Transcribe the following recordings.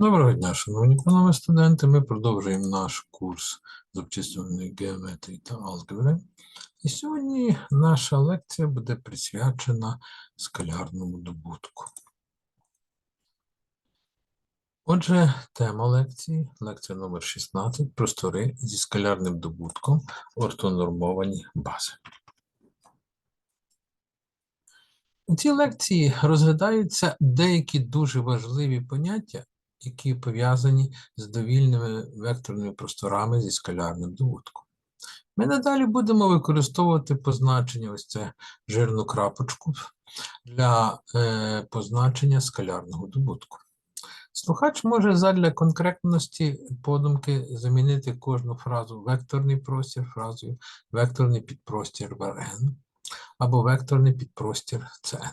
Доброго дня, шановні панове студенти. Ми продовжуємо наш курс з обчислювальної геометрії та алгебри. І сьогодні наша лекція буде присвячена скалярному добутку. Отже, тема лекції, лекція номер 16 простори зі скалярним добутком ортонормовані бази. У цій лекції розглядаються деякі дуже важливі поняття, які пов'язані з довільними векторними просторами зі скалярним добутком. Ми надалі будемо використовувати позначення ось це жирну крапочку для е, позначення скалярного добутку. Слухач може задля конкретності подумки замінити кожну фразу векторний простір фразою векторний підпростір ВРН або векторний підпростір CN.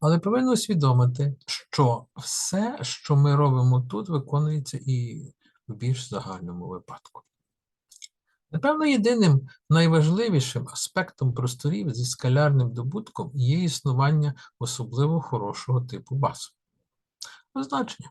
Але повинен усвідомити, що все, що ми робимо тут, виконується і в більш загальному випадку. Напевно, єдиним найважливішим аспектом просторів зі скалярним добутком є існування особливо хорошого типу баз. Означення.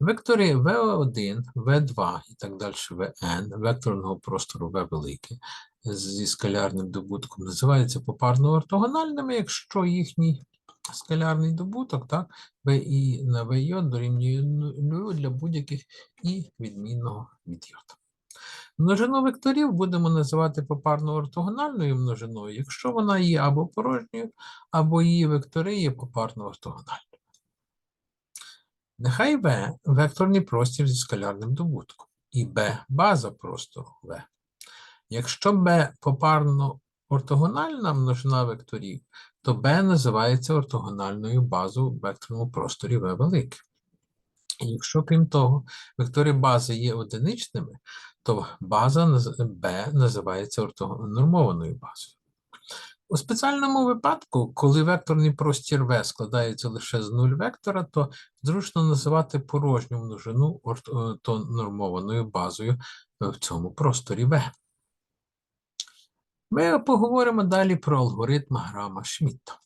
Вектори V1, V2 і так далі Vn векторного простору V велике зі скалярним добутком називаються попарно ортогональними, якщо їхній скалярний добуток, так, VI на VJ дорівнює нулю для будь-яких і відмінного від J. Множину векторів будемо називати попарно ортогональною множиною, якщо вона є або порожньою, або її вектори є попарно ортогональними. Нехай V – векторний простір зі скалярним добутком, і B – база простору V. Якщо B попарно ортогональна множина векторів, то B називається ортогональною базою в векторному просторі V велике. І якщо, крім того, вектори бази є одиничними, то база B називається ортогонормованою базою. У спеціальному випадку, коли векторний простір V складається лише з нуль вектора, то зручно називати порожню множину ортонормованою базою в цьому просторі V. Ми поговоримо далі про алгоритм грама Шмітта.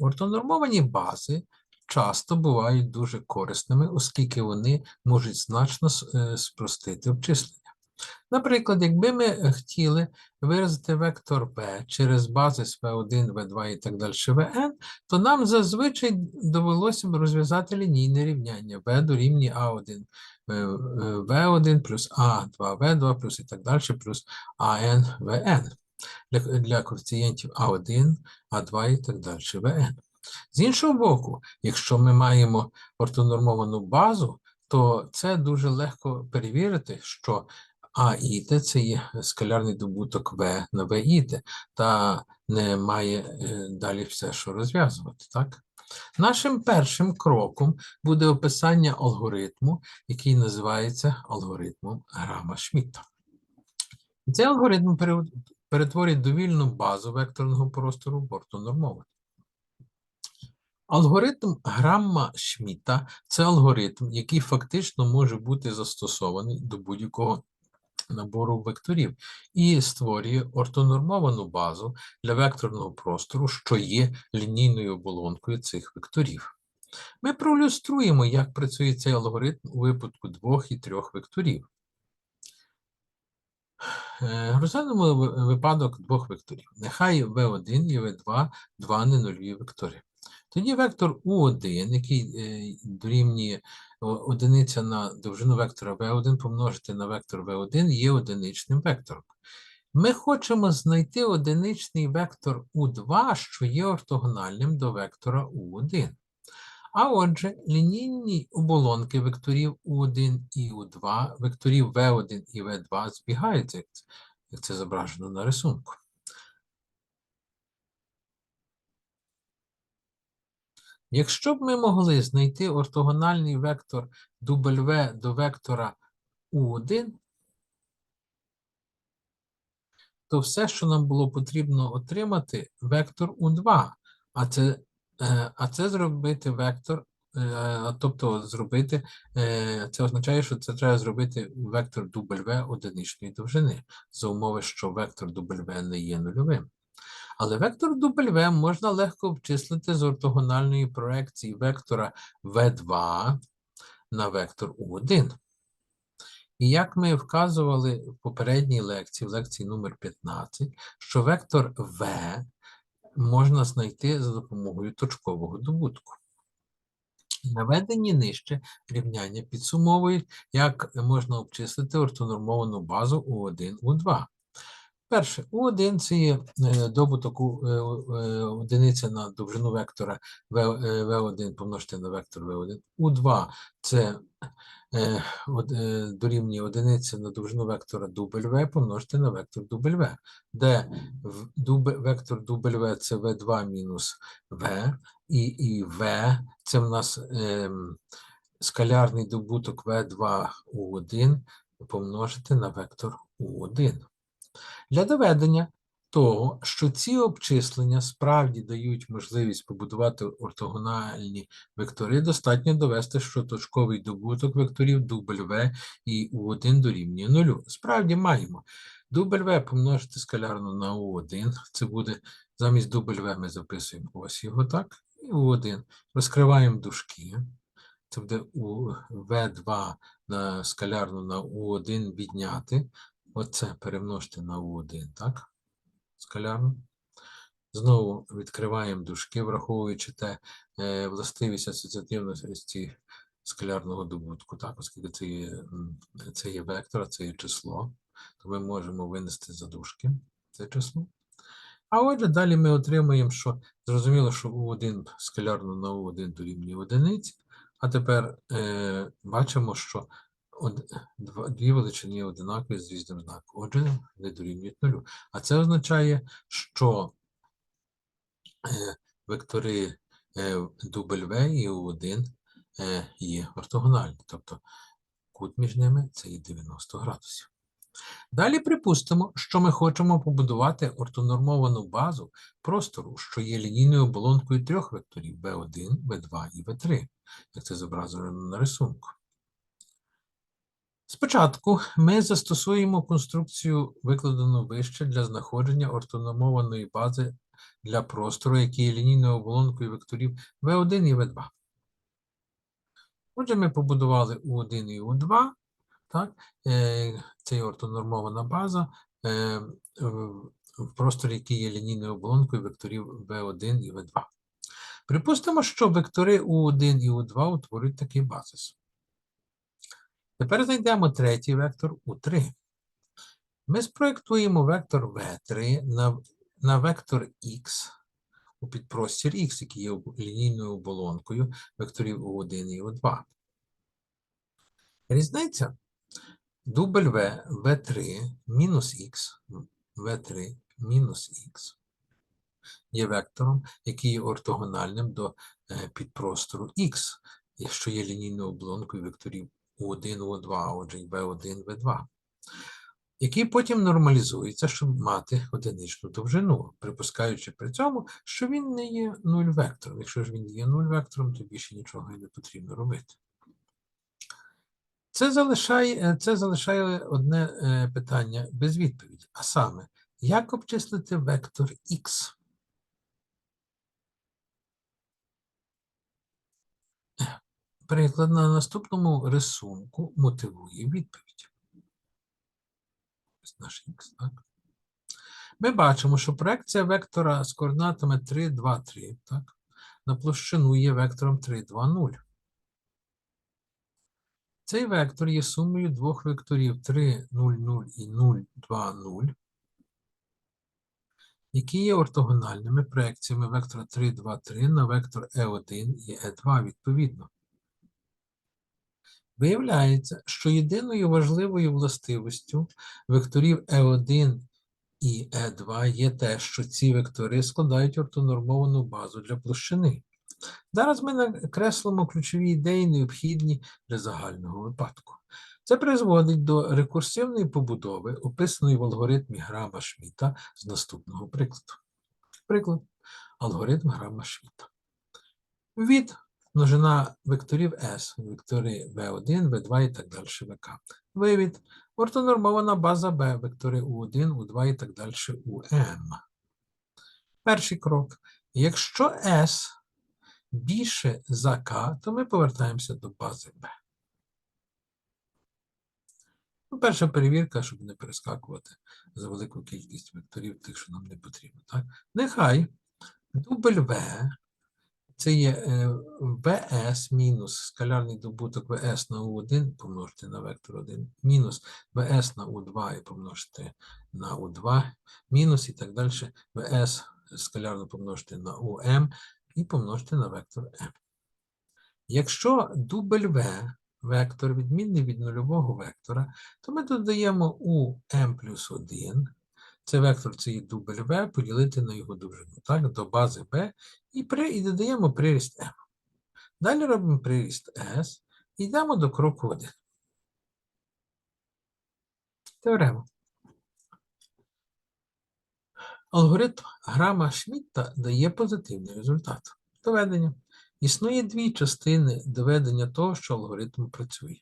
Ортонормовані бази часто бувають дуже корисними, оскільки вони можуть значно спростити обчислення. Наприклад, якби ми хотіли виразити вектор b через базис v1, v2 і так далі vn, то нам зазвичай довелося б розв'язати лінійне рівняння v дорівнює a1 v1 плюс a2 v2 плюс і так далі плюс an vn для, для коефіцієнтів a1, a2 і так далі vn. З іншого боку, якщо ми маємо ортонормовану базу, то це дуже легко перевірити, що а іде це є скалярний добуток В на В та не має е, далі все, що розв'язувати. так? Нашим першим кроком буде описання алгоритму, який називається алгоритмом Грама Шмідта. Цей алгоритм перетворює довільну базу векторного простору в ортонормований. Алгоритм Грамма Шмідта – це алгоритм, який фактично може бути застосований до будь-якого набору векторів і створює ортонормовану базу для векторного простору, що є лінійною оболонкою цих векторів. Ми проілюструємо, як працює цей алгоритм у випадку двох і трьох векторів. Е, розглянемо випадок двох векторів. Нехай V1 і V2 два ненульові вектори. Тоді вектор U1, який е, дорівнює одиниця на довжину вектора V1 помножити на вектор V1 є одиничним вектором. Ми хочемо знайти одиничний вектор U2, що є ортогональним до вектора U1. А отже, лінійні оболонки векторів U1 і U2, векторів V1 і V2 збігаються, як це зображено на рисунку. Якщо б ми могли знайти ортогональний вектор W до вектора U1, то все, що нам було потрібно отримати, вектор U2, а це е, а це зробити вектор, е, тобто зробити, е, це означає, що це треба зробити вектор W одиничної довжини, за умови, що вектор W не є нульовим. Але вектор W можна легко обчислити з ортогональної проекції вектора V2 на вектор U1. І як ми вказували в попередній лекції, в лекції номер 15, що вектор V можна знайти за допомогою точкового добутку. Наведені нижче рівняння підсумовують, як можна обчислити ортонормовану базу У1, У2. Перше, У1 це є е, добуток е, е, одиниця на довжину вектора V- е, V1 помножити на вектор V1. У2 це дорівнює одиниця на довжину вектора W помножити на вектор W, де вектор W це V2 мінус V, і, і V це в нас ем, скалярний добуток V2 U1 помножити на вектор U1. Для доведення того, що ці обчислення справді дають можливість побудувати ортогональні вектори, достатньо довести, що точковий добуток векторів W і U1 дорівнює нулю. Справді маємо. W помножити скалярно на U1, це буде замість W ми записуємо ось його так, і U1. Розкриваємо дужки. Це буде у V2 на скалярну на U1 відняти. Оце перемножити на U1, так? Скалярно. Знову відкриваємо дужки, враховуючи те е, властивість асоціативності скалярного добутку, так, оскільки це є, це є вектор, це є число, то ми можемо винести за дужки це число. А отже, далі ми отримуємо, що зрозуміло, що U1 скалярно на U1 дорівнює одиниці, а тепер е, бачимо, що дві величини одинакові з різним знаком. Отже, не дорівнюють нулю. А це означає, що е, вектори е, W і U1 е, є ортогональні, тобто кут між ними це є 90 градусів. Далі припустимо, що ми хочемо побудувати ортонормовану базу простору, що є лінійною оболонкою трьох векторів v1, v2 і v3, як це зображено на рисунку. Спочатку ми застосуємо конструкцію, викладену вище для знаходження ортономованої бази для простору, який є лінійною оболонкою векторів v1 і v2. Отже, ми побудували U1 і U2, так? е, Це є ортонормована база е, в просторі, який є лінійною оболонкою векторів v1 і v2. Припустимо, що вектори U1 і U2 утворюють такий базис. Тепер знайдемо третій вектор U3. Ми спроєктуємо вектор V3 на, на вектор X у підпростір X, який є лінійною оболонкою векторів U1 і U2. Різниця W V3 мінус X, V3 мінус X є вектором, який є ортогональним до е, підпростору X, якщо є лінійною оболонкою векторів U1, U2, а отже, і V1, V2, який потім нормалізується, щоб мати одиничну довжину, припускаючи при цьому, що він не є нуль вектором. Якщо ж він є нуль вектором, то більше нічого і не потрібно робити. Це залишає, це залишає одне е, питання без відповіді. А саме, як обчислити вектор Х? Приклад на наступному рисунку мотивує відповідь. Наш Х, так? Ми бачимо, що проекція вектора з координатами 3, 2, 3, так? на площину є вектором 3, 2, 0. Цей вектор є сумою двох векторів 3, 0, 0 і 0, 2, 0, які є ортогональними проекціями вектора 3, 2, 3 на вектор E1 і E2 відповідно. Виявляється, що єдиною важливою властивістю векторів E1 і E2 є те, що ці вектори складають ортонормовану базу для площини. Зараз ми накреслимо ключові ідеї, необхідні для загального випадку. Це призводить до рекурсивної побудови, описаної в алгоритмі Грама Шміта з наступного прикладу. Приклад. Алгоритм Грама Шміта. Від множина векторів S, вектори V1, V2 і так далі ВК. Вивід. Ортонормована база B, вектори U1, U2 і так далі УМ. Перший крок. Якщо S більше за K, то ми повертаємося до бази B. Ну, перша перевірка, щоб не перескакувати за велику кількість векторів, тих, що нам не потрібно. Так? Нехай дубль В це є е, VS мінус скалярний добуток VS на U1 помножити на вектор 1, мінус VS на U2 і помножити на U2, мінус і так далі VS скалярно помножити на UM і помножити на вектор M. Якщо V вектор відмінний від нульового вектора, то ми додаємо у m плюс 1, це вектор це є дубль v, поділити на його довжину, так, до бази b, і, при, і додаємо приріст m. Далі робимо приріст s і йдемо до кроку 1. Теорема. Алгоритм грама Шмідта дає позитивний результат. Доведення. Існує дві частини доведення того, що алгоритм працює.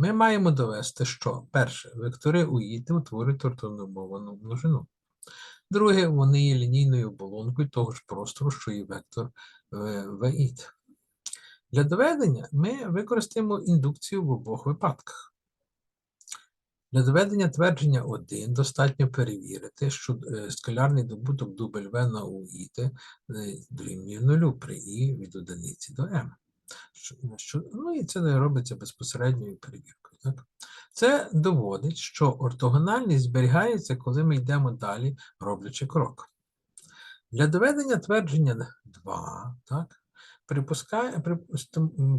Ми маємо довести, що перше, вектори уїти утворюють ортономовану множину. Друге, вони є лінійною оболонкою того ж простору, що і вектор е, ВІТ. Для доведення ми використаємо індукцію в обох випадках. Для доведення твердження 1 достатньо перевірити, що е, скалярний добуток В на УІТ е, дорівнює нулю при І від одиниці до М. Що, ну і це робиться безпосередньою перевіркою. Так? Це доводить, що ортогональність зберігається, коли ми йдемо далі, роблячи крок. Для доведення твердження 2, так, припускає,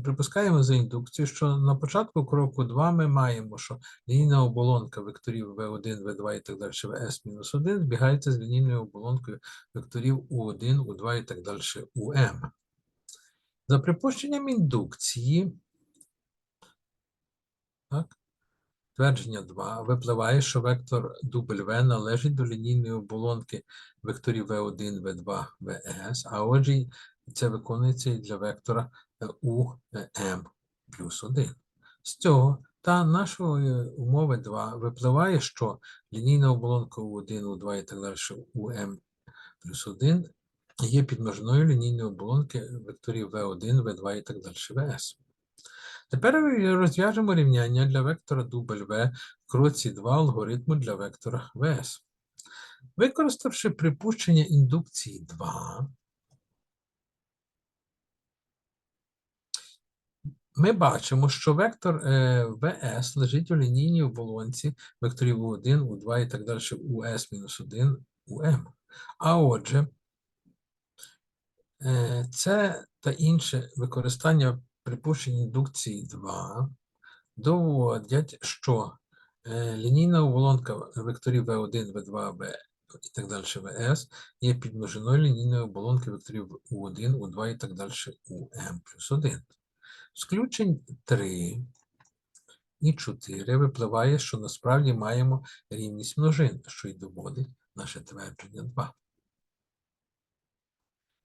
припускаємо за індукцією, що на початку кроку 2 ми маємо, що лінійна оболонка векторів V1, V2 і так далі, Vs-1 збігається з лінійною оболонкою векторів U1, U2 і так далі, UM. За припущенням індукції, так, твердження 2, випливає, що вектор W належить до лінійної оболонки векторів V1, V2, Vs, а отже, це виконується і для вектора е, UM плюс 1. З цього та нашої умови 2 випливає, що лінійна оболонка U1, U2 і так далі, UM плюс 1 є підмножиною лінійної оболонки векторів V1, V2 і так далі, Vs. Тепер розв'яжемо рівняння для вектора V в кроці 2 алгоритму для вектора Vs. Використавши припущення індукції 2, ми бачимо, що вектор е, VS лежить у лінійній оболонці векторів U1, U2 і так далі, US-1, UM. А отже, це та інше використання припущень індукції 2 доводять, що е, лінійна оболонка векторів V1, V2, V і так далі VS є підмножиною лінійної оболонки векторів U1, U2 і так далі UM плюс 1. З включень 3 і 4 випливає, що насправді маємо рівність множин, що й доводить наше твердження 2.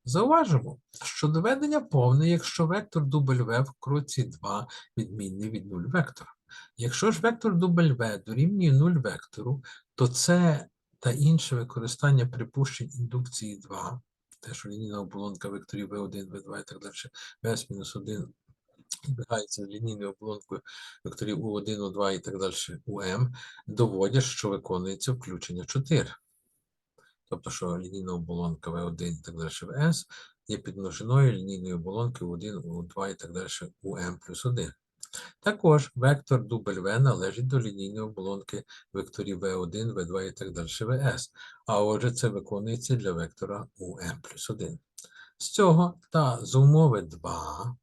Зауважимо, що доведення повне, якщо вектор дубль В кроці 2 відмінний від 0 вектора. Якщо ж вектор В дорівнює 0 вектору, то це та інше використання припущень індукції 2, те, що лінійна оболонка векторів V1, V2 і так далі, Vs-1 збігається з лінійною оболонкою векторів U1, U2 і так далі UM, доводять, що виконується включення 4. Тобто, що лінійна оболонка V1 і так далі VS є підмножиною лінійної оболонки U1, U2 і так далі UM плюс 1. Також вектор V належить до лінійної оболонки векторів V1, V2 і так далі VS, а отже, це виконується для вектора UM плюс 1. З цього та з умови 2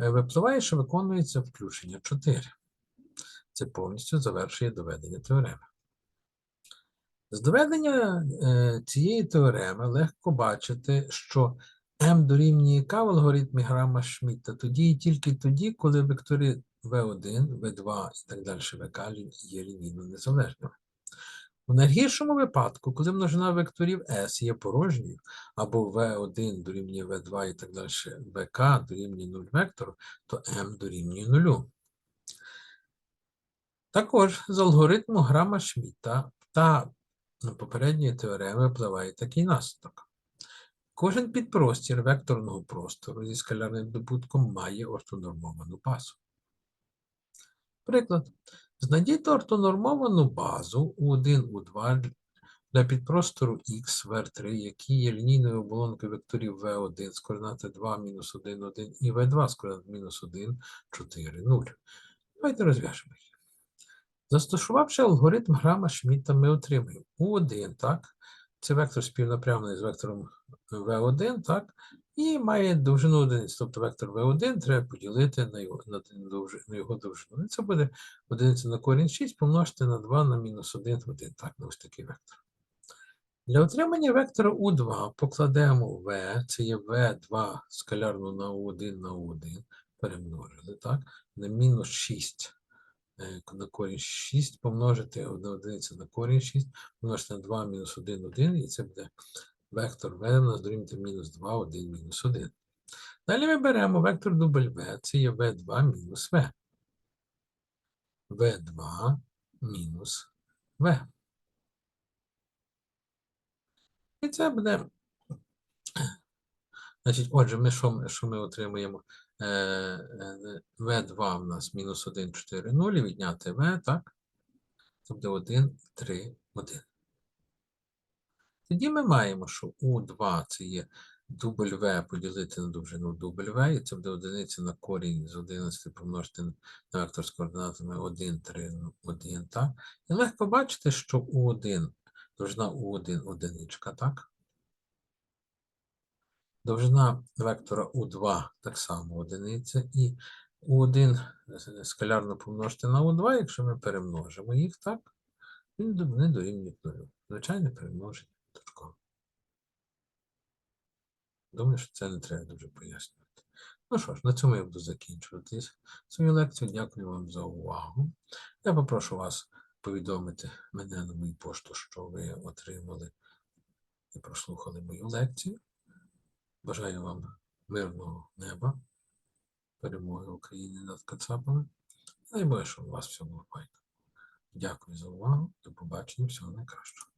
Е, випливає, що виконується включення 4. Це повністю завершує доведення теореми. З доведення е, цієї теореми легко бачити, що m дорівнює k в алгоритмі грама Шмідта тоді і тільки тоді, коли вектори V1, V2 і так далі ВК є лінійно незалежними. У найгіршому випадку, коли множина векторів S є порожньою, або V1 дорівнює V2 і так далі, VK дорівнює 0 вектору, то M дорівнює 0. Також з алгоритму грама Шмідта та на попередньої теореми впливає такий наслідок. Кожен підпростір векторного простору зі скалярним добутком має ортонормовану базу. Приклад. Знайдіть ортонормовану базу U1, U2 для підпростору X, VR3, які є лінійною оболонкою векторів V1 з координати 2, мінус 1, 1 і V2 з координат мінус 1, 4, 0. Давайте розв'яжемо їх. Застосувавши алгоритм грама Шмідта, ми отримаємо U1, так? Це вектор співнапрямлений з вектором V1, так? І має довжину одиниць. Тобто вектор V1 треба поділити на його, на, на його довжину. І це буде одиниця на корінь 6 помножити на 2 на мінус 1, 1. Так, на ось такий вектор. Для отримання вектора U2 покладемо V, це є V2 скалярно на U1 на U1, перемножили, так? На мінус 6 е, на корінь 6 помножити на одиницю на корінь 6, помножити на 2 мінус 1, 1, і це буде вектор V у нас дорівнює мінус 2, 1, мінус 1. Далі ми беремо вектор дубль V, це є V2 мінус V. V2 мінус V. І це буде. Значить, отже, ми що, що ми отримуємо? Е, е, V2 в нас мінус 1, 4, 0, і відняти V, так? Буде 1, 3, 1. Тоді ми маємо, що U2 це є дубль V поділити на довжину дубль V, і це буде одиниця на корінь з 11 помножити на вектор з координатами 1, 3, 1, так? І легко бачити, що U1, довжина U1 одиничка, так? Довжина вектора У2 так само одиниця, і У1 скалярно помножити на У2, якщо ми перемножимо їх, так, він до- вони дорівнюють нулю. Звичайне перемноження точково. Думаю, що це не треба дуже пояснювати. Ну що ж, на цьому я буду закінчувати свою лекцію. Дякую вам за увагу. Я попрошу вас повідомити мене на мою пошту, що ви отримали і прослухали мою лекцію. Бажаю вам мирного неба, перемоги України над Кацапами. Найбільше у вас все було файно. Дякую за увагу. До побачення. Всього найкращого.